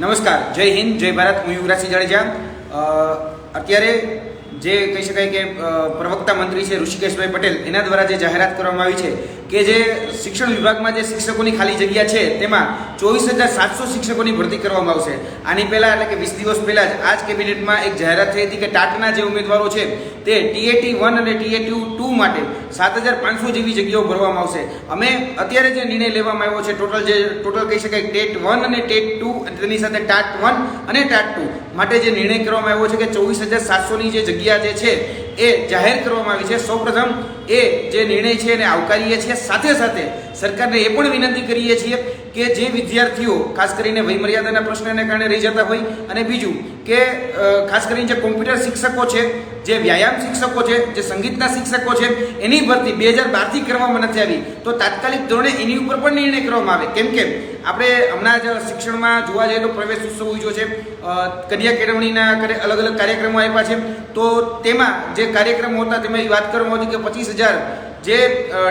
નમસ્કાર. જય હિન્દ જય ભારત. હું યુવરાજસિંહ જાડેજા. અત્યારે જે કહી શકાય કે પ્રવક્તા મંત્રી છે ઋષિકેશભાઈ પટેલ, એના દ્વારા જે જાહેરાત કરવામાં આવી છે કે જે શિક્ષણ વિભાગમાં જે શિક્ષકોની ખાલી જગ્યા છે, તેમાં ચોવીસ હજાર સાતસો શિક્ષકોની ભરતી કરવામાં આવશે. આની પહેલાં એટલે કે વીસ દિવસ પહેલાં જ આ જ કેબિનેટમાં એક જાહેરાત થઈ હતી કે ટાટના જે ઉમેદવારો છે, તે ટીએટી વન અને ટીએટી ટુ માટે સાત હજાર પાંચસો જેવી જગ્યાઓ ભરવામાં આવશે. અમે અત્યારે જે નિર્ણય લેવામાં આવ્યો છે, ટોટલ જે, ટોટલ કહી શકાય ટેટ વન અને ટેટ ટુ તેની સાથે ટાટ વન અને ટાટ ટુ. માટે જે નિર્ણય કરવામાં આવ્યો છે કે ચોવીસ હજાર સાતસોની જે જગ્યા જે છે એ જાહેર કરવામાં આવી છે. સૌપ્રથમ એ જે નિર્ણય છે એને આવકારીએ છીએ. સાથે સાથે સરકારને એ પણ વિનંતી કરીએ છીએ કે જે વિદ્યાર્થીઓ, ખાસ કરીને વયમર્યાદાના પ્રશ્નને કારણે રહી જતા હોય અને બીજું કે ખાસ કરીને જે કોમ્પ્યુટર શિક્ષકો છે, જે વ્યાયામ શિક્ષકો છે, જે સંગીતના શિક્ષકો છે, એની ભરતી બે હજાર બારથી કરવામાં નથી આવી. તો તાત્કાલિક ધોરણે એની ઉપર પણ નિર્ણય કરવામાં આવે. કેમ કે આપણે હમણાં જ શિક્ષણમાં જોવા જઈએ તો પ્રવેશ ઉત્સવ ઉજવ્યો છે. કન્યા કેળવણીના અલગ અલગ કાર્યક્રમો આપ્યા છે. તો તેમાં જે કાર્યક્રમો હતા તેમાં એ વાત કરવામાં હતી કે પચીસ હજાર જે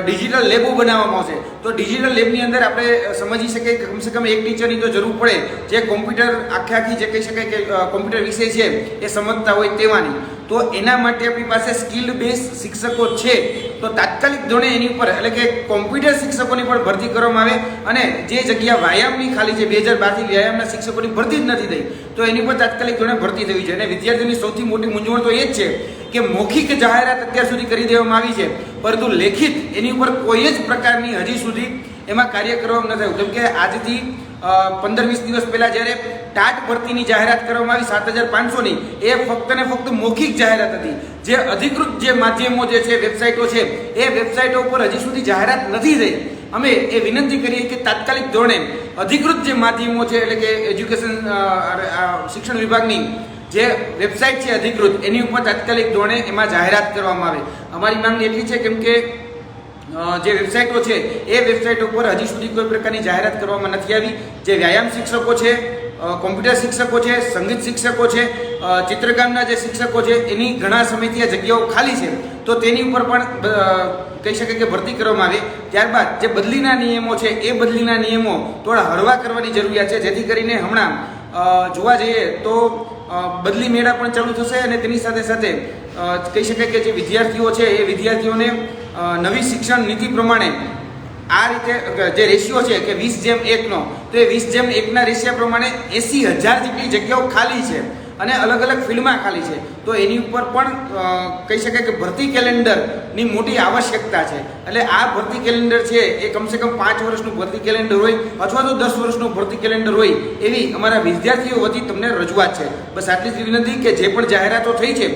ડિજિટલ લેબો બનાવવામાં આવશે. તો ડિજિટલ લેબની અંદર આપણે સમજી શકીએ કે કમસે કમ એક ટીચરની તો જરૂર પડે. જે કોમ્પ્યુટર આખે આખી જે કહી શકાય કે કોમ્પ્યુટર વિષય છે, એ સમજતા હોય તેવાની. તો એના માટે આપણી પાસે સ્કિલ્ડ બેઝ શિક્ષકો છે. તો તાત્કાલિક ધોરણે એની ઉપર, એટલે કે કોમ્પ્યુટર શિક્ષકોની પણ ભરતી કરવામાં આવે અને જે જગ્યા વ્યાયામની ખાલી છે, બે હજાર બારથી વ્યાયામના શિક્ષકોની ભરતી જ નથી થઈ, તો એની પર તાત્કાલિક ધોરણે ભરતી થવી છે અને વિદ્યાર્થીઓની સૌથી મોટી મૂંઝવણ તો એ જ છે કે મૌખિક જાહેરાત અત્યાર સુધી કરી દેવામાં આવી છે. પરંતુ લેખિત એની ઉપર કોઈ જ પ્રકારની હજી સુધી એમાં કાર્ય કરવામાં ન થયું. કેમ કે આજથી પંદર વીસ દિવસ પહેલાં જ્યારે ટાટ ભરતીની જાહેરાત કરવામાં આવી સાત હજાર પાંચસોની, એ ફક્ત ને ફક્ત મૌખિક જાહેરાત હતી. જે અધિકૃત જે માધ્યમો જે છે, વેબસાઇટો છે, એ વેબસાઇટો ઉપર હજી સુધી જાહેરાત નથી થઈ. અમે એ વિનંતી કરીએ કે તાત્કાલિક ધોરણે અધિકૃત જે માધ્યમો છે, એટલે કે એજ્યુકેશન શિક્ષણ વિભાગની જે વેબસાઇટ છે અધિકૃત, એની ઉપર તાત્કાલિક ધોરણે એમાં જાહેરાત કરવામાં આવે. અમારી માંગ એટલી છે કેમ કે જે વેબસાઇટો છે, એ વેબસાઇટ ઉપર હજી સુધી કોઈ પ્રકારની જાહેરાત કરવામાં નથી આવી. જે વ્યાયામ શિક્ષકો છે કોમ્પ્યુટર શિક્ષકો છે, સંગીત શિક્ષકો છે ચિત્રકામના જે શિક્ષકો છે, એની ઘણા સમયથી આ જગ્યાઓ ખાલી છે. તો તેની ઉપર પણ કહી શકાય કે ભરતી કરવામાં આવે. ત્યારબાદ જે બદલીના નિયમો છે, એ બદલીના નિયમો થોડા હળવા કરવાની જરૂરિયાત છે. જેથી કરીને હમણાં જોવા જઈએ તો બદલી મેળા પણ ચાલુ થશે અને તેની સાથે સાથે કહી શકાય કે જે વિદ્યાર્થીઓ છે, એ વિદ્યાર્થીઓને નવી શિક્ષણ નીતિ પ્રમાણે આ રીતે જે રેશિયો છે કે વીસ જેમ એકનો, તો એ વીસ જેમ એકના રેશિયા પ્રમાણે એંસી હજાર જેટલી જગ્યાઓ ખાલી છે. અને અલગ અલગ ફિલ્ડમાં ખાલી છે. તો એની ઉપર પણ કહી શકાય કે ભરતી કેલેન્ડરની મોટી આવશ્યકતા છે. એટલે આ ભરતી કેલેન્ડર છે એ કમસે કમ પાંચ વર્ષનું ભરતી કેલેન્ડર હોય અથવા તો દસ વર્ષનું ભરતી કેલેન્ડર હોય એવી અમારા વિદ્યાર્થીઓ વતી તમને રજૂઆત છે. બસ આટલી જ વિનંતી કે જે પણ જાહેરાતો થઈ છે,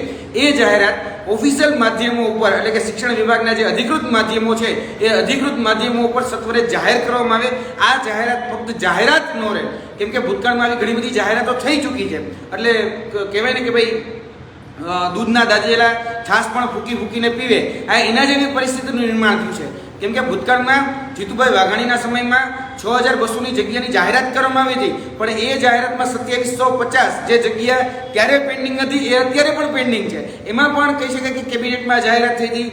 એ જાહેરાત ઓફિશિયલ માધ્યમો ઉપર, એટલે કે શિક્ષણ વિભાગના જે અધિકૃત માધ્યમો છે, એ અધિકૃત માધ્યમો ઉપર સત્વરે જાહેર કરવામાં આવે. આ જાહેરાત ફક્ત જાહેરાત ન રહે, કેમ કે ભૂતકાળમાં આવી ઘણી બધી જાહેરાતો થઈ ચૂકી છે. એટલે કહેવાય ને કે ભાઈ દૂધના દાજેલા, છાશ પણ ફૂકી ફૂકીને પીવે. આ એના જેવી પરિસ્થિતિનું નિર્માણ થયું છે. કેમ કે ભૂતકાળમાં જીતુભાઈ વાઘાણીના સમયમાં છ હજાર બસોની જગ્યાની જાહેરાત કરવામાં આવી હતી. પણ એ જાહેરાતમાં સત્યાવીસો પચાસ જે જગ્યા ત્યારે પેન્ડિંગ હતી, એ અત્યારે પણ પેન્ડિંગ છે. એમાં પણ કહી શકાય કે કેબિનેટમાં જાહેરાત થઈ હતી.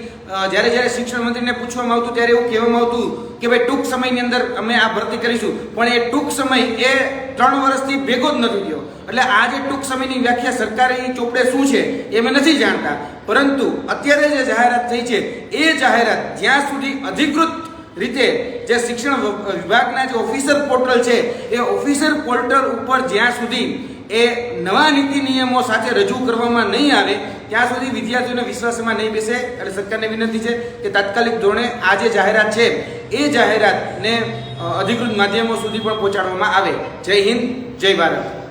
જ્યારે જ્યારે શિક્ષણ મંત્રીને પૂછવામાં આવતું, ત્યારે એવું કહેવામાં આવતું કે ભાઈ ટૂંક સમયની અંદર અમે આ ભરતી કરીશું. પણ એ ટૂંક સમય એ ત્રણ વર્ષથી ભેગો જ નથી થયો. એટલે આ જે ટૂંક સમયની વ્યાખ્યા સરકારી ચોપડે શું છે, એ અમે નથી જાણતા. પરંતુ અત્યારે જે જાહેરાત થઈ છે, એ જાહેરાત જ્યાં સુધી અધિકૃત રીતે જે શિક્ષણ વિભાગના જે ઓફિસર પોર્ટલ છે, એ ઓફિસર પોર્ટલ ઉપર જ્યાં સુધી એ નવા નીતિ નિયમો સાથે રજૂ કરવામાં નહીં આવે, ત્યાં સુધી વિદ્યાર્થીઓને વિશ્વાસમાં નહીં બેસે એટલે સરકારને વિનંતી છે કે તાત્કાલિક ધોરણે આ જે જાહેરાત છે, એ જાહેરાતને અધિકૃત માધ્યમો સુધી પણ પહોંચાડવામાં આવે. જય હિન્દ, જય ભારત.